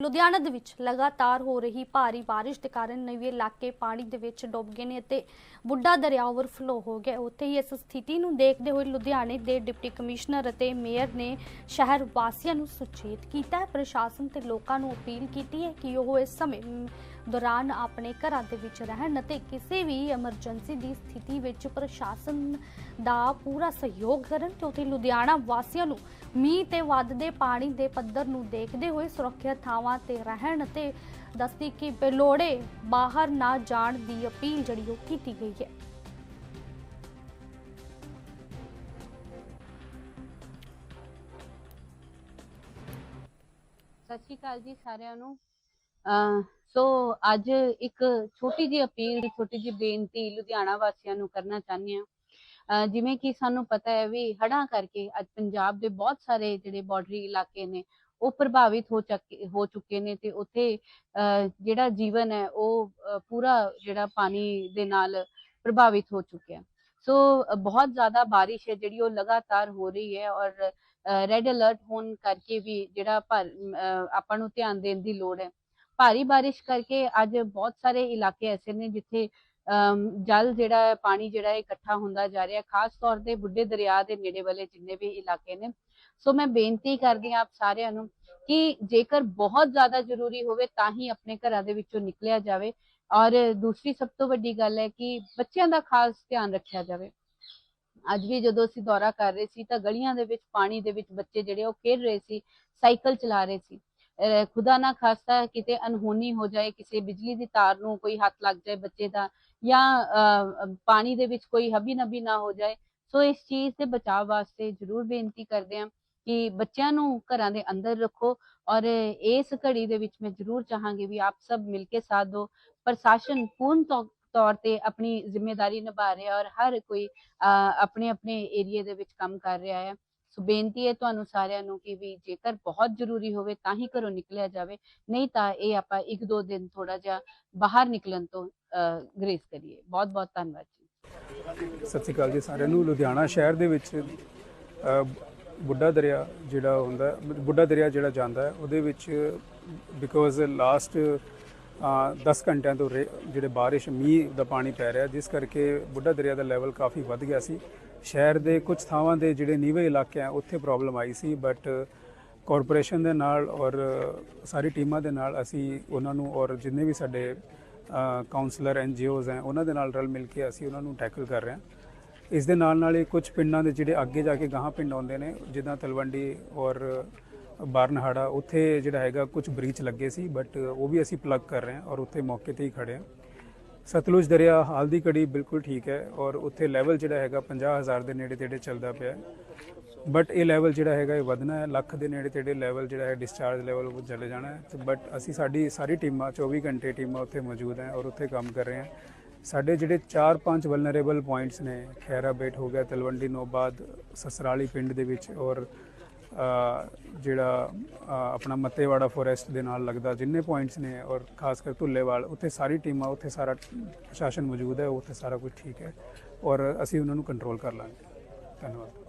ਲੁਧਿਆਣਾ ਦੇ ਵਿੱਚ ਲਗਾਤਾਰ ਹੋ ਰਹੀ ਭਾਰੀ ਬਾਰਿਸ਼ ਦੇ ਕਾਰਨ ਨਵੇਂ ਇਲਾਕੇ ਪਾਣੀ ਦੇ ਵਿੱਚ ਡੁੱਬ ਗਏ ਨੇ ਅਤੇ ਬੁੱਢਾ ਦਰਿਆ ਓਵਰਫਲੋ ਹੋ ਗਿਆ ਉੱਥੇ ਹੀ ਇਸ ਸਥਿਤੀ ਨੂੰ ਦੇਖਦੇ ਹੋਏ ਲੁਧਿਆਣੇ ਦੇ ਡਿਪਟੀ ਕਮਿਸ਼ਨਰ ਅਤੇ ਮੇਅਰ ਨੇ ਸ਼ਹਿਰ ਵਾਸੀਆਂ ਨੂੰ ਸੁਚੇਤ ਕੀਤਾ ਹੈ। ਪ੍ਰਸ਼ਾਸਨ ਤੇ ਲੋਕਾਂ ਨੂੰ ਅਪੀਲ ਕੀਤੀ ਹੈ ਕਿ ਉਹ ਇਸ ਸਮੇਂ ਦੌਰਾਨ ਆਪਣੇ ਘਰਾਂ ਦੇ ਵਿੱਚ ਰਹਿਣ ਅਤੇ ਕਿਸੇ ਵੀ ਐਮਰਜੈਂਸੀ ਦੀ ਸਥਿਤੀ ਵਿੱਚ ਪ੍ਰਸ਼ਾਸਨ ਦਾ ਪੂਰਾ ਸਹਿਯੋਗ ਕਰਨ ਤੇ ਉੱਥੇ ਲੁਧਿਆਣਾ ਵਾਸੀਆਂ ਨੂੰ ਮੀਂਹ ਤੇ ਵੱਧਦੇ ਪਾਣੀ ਦੇ ਪੱਧਰ ਨੂੰ ਦੇਖਦੇ ਹੋਏ ਸੁਰੱਖਿਅਤ ਥਾਵਾਂ ਤੇ ਰਹਿਣ ਅਤੇ ਦੱਸਦੀ ਕਿ ਬੇਲੋੜੇ ਬਾਹਰ ਨਾ ਜਾਣ ਦੀ ਅਪੀਲ ਜਿਹੜੀ ਉਹ ਕੀਤੀ ਗਈ ਹੈ। ਸਤਿ ਸ਼੍ਰੀ ਅਕਾਲ ਜੀ ਸਾਰਿਆਂ ਨੂੰ। ਅਹ, ਸੋ ਅੱਜ ਇੱਕ ਛੋਟੀ ਜਿਹੀ ਅਪੀਲ ਛੋਟੀ ਜਿਹੀ ਬੇਨਤੀ ਲੁਧਿਆਣਾ ਵਾਸੀਆਂ ਨੂੰ ਕਰਨਾ ਚਾਹੁੰਦੇ ਹਾਂ। ਜਿਵੇਂ ਕਿ ਸਾਨੂੰ ਪਤਾ ਹੈ ਵੀ ਹੜਾਂ ਕਰਕੇ ਅੱਜ ਪੰਜਾਬ ਦੇ ਬਹੁਤ ਸਾਰੇ ਜਿਹੜੇ ਬਾਰਡਰੀ ਇਲਾਕੇ ਨੇ ਉਹ ਪ੍ਰਭਾਵਿਤ ਹੋ ਚੱਕੇ, ਹੋ ਚੁੱਕੇ ਨੇ ਤੇ ਉੱਥੇ ਜਿਹੜਾ ਜੀਵਨ ਹੈ ਉਹ ਪੂਰਾ ਜਿਹੜਾ ਪਾਣੀ ਦੇ ਨਾਲ ਪ੍ਰਭਾਵਿਤ ਹੋ ਚੁੱਕਿਆ। ਸੋ ਬਹੁਤ ਜ਼ਿਆਦਾ ਬਾਰਿਸ਼ ਹੈ ਜਿਹੜੀ ਉਹ ਲਗਾਤਾਰ ਹੋ ਰਹੀ ਹੈ ਔਰ ਰੈੱਡ ਅਲਰਟ ਹੋਣ ਕਰਕੇ ਵੀ ਜਿਹੜਾ ਭਰ ਅਹ, ਆਪਾਂ ਨੂੰ ਧਿਆਨ ਦੇਣ ਦੀ ਲੋੜ ਹੈ। ਭਾਰੀ ਬਾਰਿਸ਼ ਕਰਕੇ ਅੱਜ ਬਹੁਤ ਸਾਰੇ ਇਲਾਕੇ ਐਸੇ ਨੇ ਜਿੱਥੇ ਜਲ ਜਿਹੜਾ ਪਾਣੀ ਜਿਹੜਾ ਇਕੱਠਾ ਹੁੰਦਾ ਜਾ ਰਿਹਾ, ਖਾਸ ਤੌਰ ਤੇ ਬੁੱਢੇ ਦਰਿਆ ਦੇ ਨੇੜੇ ਵਾਲੇ ਜਿੰਨੇ ਵੀ ਇਲਾਕੇ ਨੇ। ਸੋ ਮੈਂ ਬੇਨਤੀ ਕਰਦੀ ਹਾਂ ਆਪ ਸਾਰਿਆਂ ਨੂੰ ਕਿ ਜੇਕਰ ਬਹੁਤ ਜ਼ਿਆਦਾ ਜ਼ਰੂਰੀ ਹੋਵੇ ਤਾਂ ਹੀ ਆਪਣੇ ਘਰਾਂ ਦੇ ਵਿੱਚੋਂ ਨਿਕਲਿਆ ਜਾਵੇ। ਔਰ ਦੂਸਰੀ ਸਭ ਤੋਂ ਵੱਡੀ ਗੱਲ ਹੈ ਕਿ ਬੱਚਿਆਂ ਦਾ ਖਾਸ ਧਿਆਨ ਰੱਖਿਆ ਜਾਵੇ। ਅੱਜ ਵੀ ਜਦੋਂ ਅਸੀਂ ਦੌਰਾ ਕਰ ਰਹੇ ਸੀ ਤਾਂ ਗਲੀਆਂ ਦੇ ਵਿੱਚ, ਪਾਣੀ ਦੇ ਵਿੱਚ ਬੱਚੇ ਜਿਹੜੇ ਉਹ ਖੇਡ ਰਹੇ ਸੀ, ਸਾਈਕਲ ਚਲਾ ਰਹੇ ਸੀ। ਅਹ ਖੁਦਾ ਨਾ ਖਾਸਤਾ ਕਿਤੇ ਅਨਹੋਨੀ ਹੋ ਜਾਏ, ਕਿਸੇ ਬਿਜਲੀ ਦੀ ਤਾਰ ਨੂੰ ਕੋਈ ਹੱਥ ਲੱਗ ਜਾਏ ਬੱਚੇ ਦਾ ਜਾਂ ਪਾਣੀ ਦੇ ਵਿੱਚ ਕੋਈ ਹਬੀ ਨਬੀ ਨਾ ਹੋ ਜਾਏ। ਸੋ ਇਸ ਚੀਜ਼ ਦੇ ਬਚਾਅ ਵਾਸਤੇ ਜ਼ਰੂਰ ਬੇਨਤੀ ਕਰਦੇ ਹਾਂ ਕਿ ਬੱਚਿਆਂ ਨੂੰ ਘਰਾਂ ਦੇ ਅੰਦਰ ਰੱਖੋ ਔਰ ਇਸ ਘੜੀ ਦੇ ਵਿੱਚ ਮੈਂ ਜ਼ਰੂਰ ਚਾਹਾਂਗੀ ਵੀ ਆਪ ਸਭ ਮਿਲ ਕੇ ਸਾਥ ਦਿਓ। ਪ੍ਰਸ਼ਾਸਨ ਪੂਰਨ ਤੌਰ ਤੇ ਆਪਣੀ ਜ਼ਿੰਮੇਵਾਰੀ ਨਿਭਾ ਰਿਹਾ ਔਰ ਹਰ ਕੋਈ ਅਹ, ਆਪਣੇ ਆਪਣੇ ਏਰੀਏ ਦੇ ਵਿੱਚ ਕੰਮ ਕਰ ਰਿਹਾ ਹੈ ਸੋ ਬੇਨਤੀ ਹੈ ਤੁਹਾਨੂੰ ਸਾਰਿਆਂ ਨੂੰ ਕਿ ਵੀ ਜੇਕਰ ਬਹੁਤ ਜ਼ਰੂਰੀ ਹੋਵੇ ਤਾਂ ਹੀ ਘਰੋਂ ਨਿਕਲਿਆ ਜਾਵੇ, ਨਹੀਂ ਤਾਂ ਇਹ ਆਪਾਂ ਇੱਕ ਦੋ ਦਿਨ ਥੋੜਾ ਜਿਹਾ ਬਾਹਰ ਨਿਕਲਣ ਤੋਂ ਗ੍ਰੇਸ ਕਰੀਏ। ਬਹੁਤ ਬਹੁਤ ਧੰਨਵਾਦ ਜੀ। ਸਤਿ ਸ਼੍ਰੀ ਅਕਾਲ ਜੀ ਸਾਰਿਆਂ ਨੂੰ। ਲੁਧਿਆਣਾ ਸ਼ਹਿਰ ਦੇ ਵਿੱਚ ਬੁੱਢਾ ਦਰਿਆ ਜਿਹੜਾ ਹੁੰਦਾ, ਬੁੱਢਾ ਦਰਿਆ ਜਿਹੜਾ ਜਾਂਦਾ ਹੈ, ਉਹਦੇ ਵਿੱਚ ਬਿਕੋਜ਼ ਲਾਸਟ 10 ਘੰਟਿਆਂ ਤੋਂ ਰੇ- ਜਿਹੜੇ ਬਾਰਿਸ਼, ਮੀਂਹ ਦਾ ਪਾਣੀ ਪੈ ਰਿਹਾ, ਜਿਸ ਕਰਕੇ ਬੁੱਢਾ ਦਰਿਆ ਦਾ ਲੈਵਲ ਕਾਫੀ ਵੱਧ ਗਿਆ ਸੀ। ਸ਼ਹਿਰ ਦੇ ਕੁਝ ਥਾਵਾਂ ਦੇ ਜਿਹੜੇ ਨੀਵੇਂ ਇਲਾਕੇ ਆ, ਉੱਥੇ ਪ੍ਰੋਬਲਮ ਆਈ ਸੀ ਬਟ ਕਾਰਪੋਰੇਸ਼ਨ ਦੇ ਨਾਲ ਔਰ ਸਾਰੀ ਟੀਮਾਂ ਦੇ ਨਾਲ ਅਸੀਂ ਉਹਨਾਂ ਨੂੰ ਔਰ ਜਿੰਨੇ ਵੀ ਸਾਡੇ ਕਾਉਂਸਲਰ ਐਨਜੀਓਜ਼ ਹੈ, ਉਹਨਾਂ ਦੇ ਨਾਲ ਰਲ ਮਿਲ ਕੇ ਅਸੀਂ ਉਹਨਾਂ ਨੂੰ ਟੈਕਲ ਕਰ ਰਹੇ ਹਾਂ। ਇਸ ਦੇ ਨਾਲ ਨਾਲ ਹੀ ਕੁਝ ਪਿੰਡਾਂ ਦੇ ਜਿਹੜੇ ਅੱਗੇ ਜਾ ਕੇ ਗਾਹਾਂ ਪਿੰਡ ਆਉਂਦੇ ਨੇ, ਜਿੱਦਾਂ ਤਲਵੰਡੀ ਔਰ ਬਾਰਨਹਾੜਾ, ਉੱਥੇ ਜਿਹੜਾ ਹੈਗਾ ਕੁਝ ਬ੍ਰੀਚ ਲੱਗੇ ਸੀ ਬਟ ਉਹ ਵੀ ਅਸੀਂ ਪਲੱਗ ਕਰ ਰਹੇ ਹਾਂ ਔਰ ਉੱਥੇ ਮੌਕੇ ਤੇ ਹੀ ਖੜੇ ਹਾਂ। ਸਤਲੁਜ ਦਰਿਆ ਹਾਲ ਦੀ ਘੜੀ ਬਿਲਕੁਲ ਠੀਕ ਹੈ ਔਰ ਉੱਥੇ ਲੈਵਲ ਜਿਹੜਾ ਹੈਗਾ 50000 ਦੇ ਨੇੜੇ ਤੇੜੇ ਚੱਲਦਾ ਪਿਆ ਬਟ ਇਹ ਲੈਵਲ ਜਿਹੜਾ ਹੈਗਾ ਇਹ ਵਧਣਾ ਹੈ, ਲੱਖ ਦੇ ਨੇੜੇ ਤੇੜੇ ਲੈਵਲ ਜਿਹੜਾ ਹੈ ਡਿਸਚਾਰਜ ਲੈਵਲ ਉਹ ਚਲੇ ਜਾਣਾ ਹੈ। ਬਟ ਅਸੀਂ ਸਾਡੀ ਸਾਰੀ ਟੀਮਾਂ 24 ਘੰਟੇ ਟੀਮਾਂ ਉੱਥੇ ਮੌਜੂਦ ਹੈ ਔਰ ਉੱਥੇ ਕੰਮ ਕਰ ਰਹੇ ਹਾਂ। ਸਾਡੇ ਜਿਹੜੇ 4-5 ਵਲਨਰੇਬਲ ਪੁਆਇੰਟਸ ਨੇ ਖੈਰਾ ਹੋ ਗਿਆ, ਤਲਵੰਡੀ ਨੋਬਾਦ, ਸਸਰਾਲੀ ਪਿੰਡ ਦੇ ਵਿੱਚ ਔਰ ਜਿਹੜਾ ਆਪਣਾ ਮੱਤੇਵਾੜਾ ਫੋਰੈਸਟ ਦੇ ਨਾਲ ਲੱਗਦਾ, ਜਿੰਨੇ ਪੁਆਇੰਟਸ ਨੇ ਔਰ ਖਾਸ ਕਰ ਧੁੱਲੇਵਾਲ, ਉੱਥੇ ਸਾਰੀ ਟੀਮਾਂ, ਉੱਥੇ ਸਾਰਾ ਪ੍ਰਸ਼ਾਸਨ ਮੌਜੂਦ ਹੈ, ਉੱਥੇ ਸਾਰਾ ਕੁਝ ਠੀਕ ਹੈ ਔਰ ਅਸੀਂ ਉਹਨਾਂ ਨੂੰ ਕੰਟਰੋਲ ਕਰ ਲਾਂਗੇ। ਧੰਨਵਾਦ।